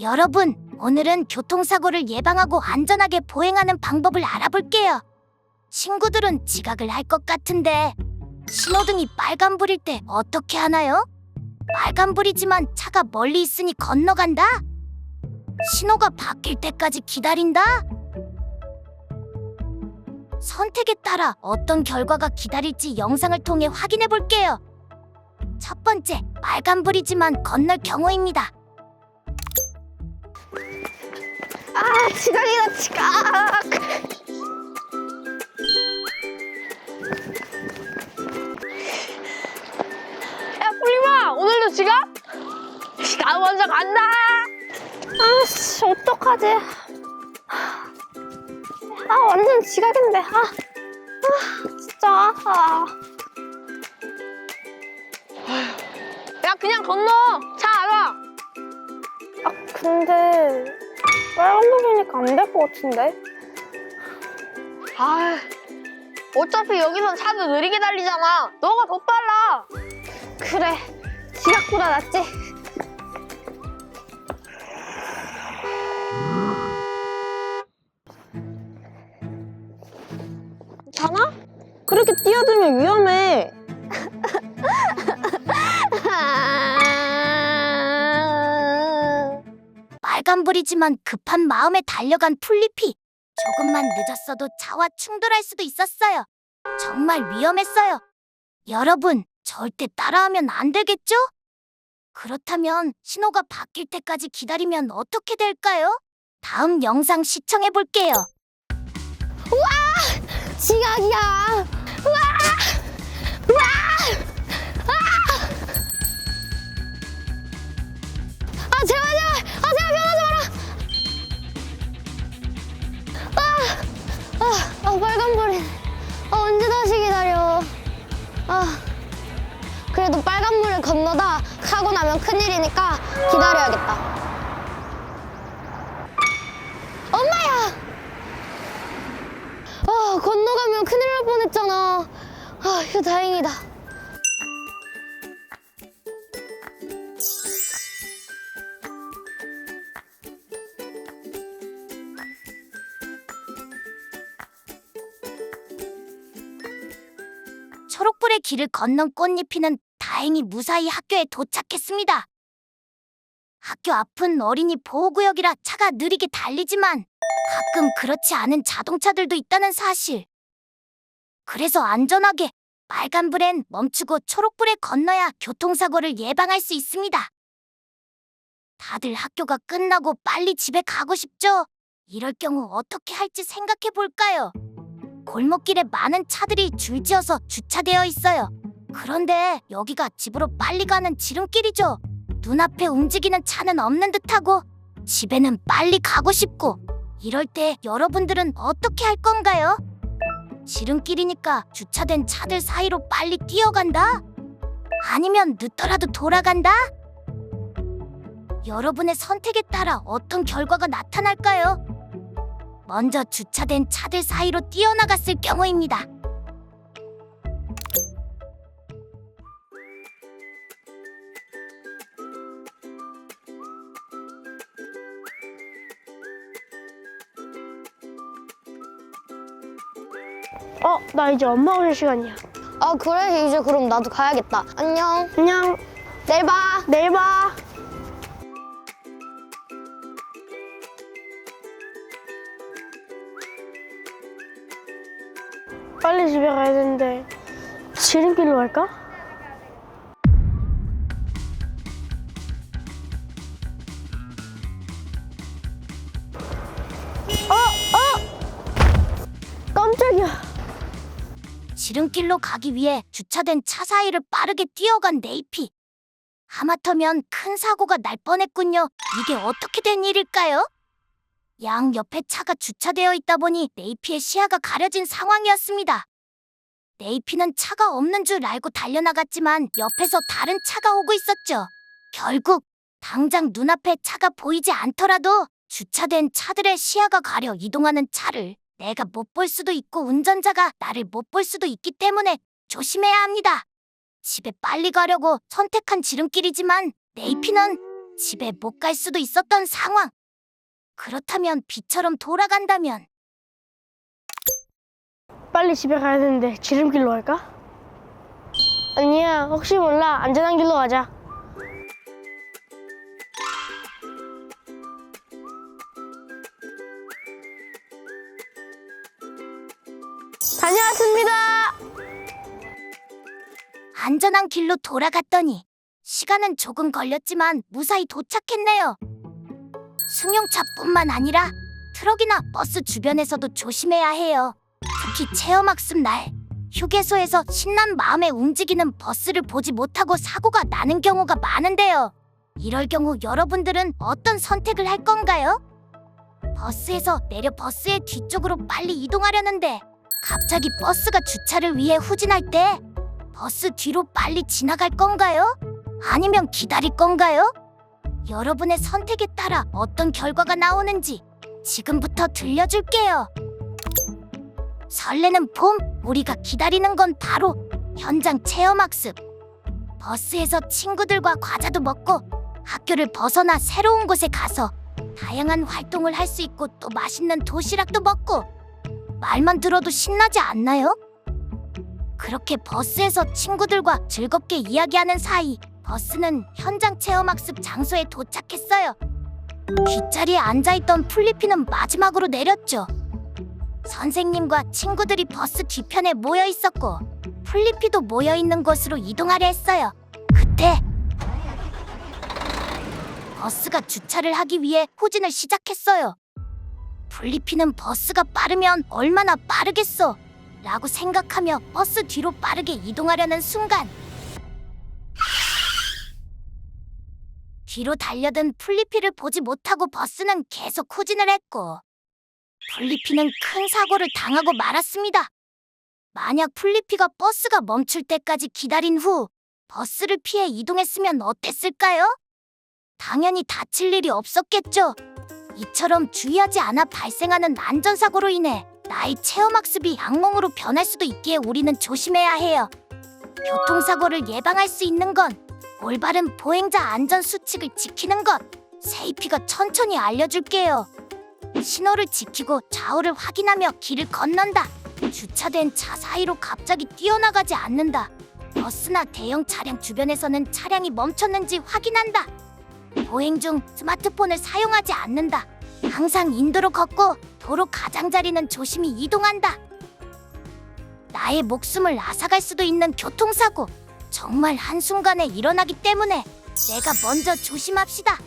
여러분, 오늘은 교통사고를 예방하고 안전하게 보행하는 방법을 알아볼게요. 친구들은 지각을 할 것 같은데 신호등이 빨간불일 때 어떻게 하나요? 빨간불이지만 차가 멀리 있으니 건너간다? 신호가 바뀔 때까지 기다린다? 선택에 따라 어떤 결과가 기다릴지 영상을 통해 확인해 볼게요. 첫 번째, 빨간불이지만 건널 경우입니다. 아 지각이다 지각. 야 폴리마 오늘도 지각? 나 먼저 간다. 아씨 어떡하지? 아 완전 지각인데. 아, 아 진짜. 아. 야 그냥 건너 근데 빨간불이니까 안 될 것 같은데? 아, 어차피 여기선 차도 느리게 달리잖아. 너가 더 빨라. 그래, 지각보다 낫지. 괜찮아? 그렇게 뛰어들면 위험해. 빨간불이지만 급한 마음에 달려간 풀리피. 조금만 늦었어도 차와 충돌할 수도 있었어요. 정말 위험했어요. 여러분, 절대 따라하면 안 되겠죠? 그렇다면 신호가 바뀔 때까지 기다리면 어떻게 될까요? 다음 영상 시청해 볼게요. 지각이야. 와! 와! 아! 빨간불이. 아, 언제 다시 기다려. 아. 그래도 빨간불을 건너다 사고 나면 큰일이니까 기다려야겠다. 엄마야! 아, 건너가면 큰일 날 뻔했잖아. 아, 이거 다행이다. 초록불의 길을 건넌 꽃잎이는 다행히 무사히 학교에 도착했습니다. 학교 앞은 어린이 보호구역이라 차가 느리게 달리지만 가끔 그렇지 않은 자동차들도 있다는 사실. 그래서 안전하게 빨간불엔 멈추고 초록불에 건너야 교통사고를 예방할 수 있습니다. 다들 학교가 끝나고 빨리 집에 가고 싶죠? 이럴 경우 어떻게 할지 생각해 볼까요? 골목길에 많은 차들이 줄지어서 주차되어 있어요. 그런데 여기가 집으로 빨리 가는 지름길이죠. 눈앞에 움직이는 차는 없는 듯하고 집에는 빨리 가고 싶고 이럴 때 여러분들은 어떻게 할 건가요? 지름길이니까 주차된 차들 사이로 빨리 뛰어간다? 아니면 늦더라도 돌아간다? 여러분의 선택에 따라 어떤 결과가 나타날까요? 먼저 주차된 차들 사이로 뛰어나갔을 경우입니다. 어, 나 이제 엄마 오실 시간이야. 아, 그래? 이제 그럼 나도 가야겠다. 안녕. 안녕. 내일 봐. 내일 봐. 지름길로 갈까? 어, 어! 깜짝이야. 지름길로 가기 위해 주차된 차 사이를 빠르게 뛰어간 네이피. 하마터면 큰 사고가 날 뻔했군요. 이게 어떻게 된 일일까요? 양 옆에 차가 주차되어 있다 보니 네이피의 시야가 가려진 상황이었습니다. 네이피는 차가 없는 줄 알고 달려나갔지만 옆에서 다른 차가 오고 있었죠. 결국 당장 눈앞에 차가 보이지 않더라도 주차된 차들의 시야가 가려 이동하는 차를 내가 못 볼 수도 있고 운전자가 나를 못 볼 수도 있기 때문에 조심해야 합니다. 집에 빨리 가려고 선택한 지름길이지만 네이피는 집에 못 갈 수도 있었던 상황. 그렇다면 비처럼 돌아간다면 빨리 집에 가야 되는데 지름길로 갈까? 아니야 혹시 몰라 안전한 길로 가자 다녀왔습니다 안전한 길로 돌아갔더니 시간은 조금 걸렸지만 무사히 도착했네요. 승용차뿐만 아니라 트럭이나 버스 주변에서도 조심해야 해요. 특히 체험학습 날 휴게소에서 신난 마음에 움직이는 버스를 보지 못하고 사고가 나는 경우가 많은데요. 이럴 경우 여러분들은 어떤 선택을 할 건가요? 버스에서 내려 버스의 뒤쪽으로 빨리 이동하려는데 갑자기 버스가 주차를 위해 후진할 때 버스 뒤로 빨리 지나갈 건가요? 아니면 기다릴 건가요? 여러분의 선택에 따라 어떤 결과가 나오는지 지금부터 들려줄게요. 설레는 봄, 우리가 기다리는 건 바로 현장 체험학습. 버스에서 친구들과 과자도 먹고 학교를 벗어나 새로운 곳에 가서 다양한 활동을 할 수 있고 또 맛있는 도시락도 먹고 말만 들어도 신나지 않나요? 그렇게 버스에서 친구들과 즐겁게 이야기하는 사이 버스는 현장 체험학습 장소에 도착했어요. 뒷자리에 앉아있던 플리피는 마지막으로 내렸죠. 선생님과 친구들이 버스 뒤편에 모여 있었고 플리피도 모여 있는 곳으로 이동하려 했어요. 그때 버스가 주차를 하기 위해 후진을 시작했어요. 플리피는 버스가 빠르면 얼마나 빠르겠어? 라고 생각하며 버스 뒤로 빠르게 이동하려는 순간 뒤로 달려든 플리피를 보지 못하고 버스는 계속 후진을 했고 플리피는 큰 사고를 당하고 말았습니다. 만약 플리피가 버스가 멈출 때까지 기다린 후 버스를 피해 이동했으면 어땠을까요? 당연히 다칠 일이 없었겠죠. 이처럼 주의하지 않아 발생하는 안전사고로 인해 나의 체험학습이 악몽으로 변할 수도 있기에 우리는 조심해야 해요. 교통사고를 예방할 수 있는 건 올바른 보행자 안전 수칙을 지키는 것. 세이피가 천천히 알려줄게요. 신호를 지키고 좌우를 확인하며 길을 건넌다. 주차된 차 사이로 갑자기 뛰어나가지 않는다. 버스나 대형 차량 주변에서는 차량이 멈췄는지 확인한다. 보행 중 스마트폰을 사용하지 않는다. 항상 인도로 걷고 도로 가장자리는 조심히 이동한다. 나의 목숨을 앗아갈 수도 있는 교통사고. 정말 한순간에 일어나기 때문에 내가 먼저 조심합시다.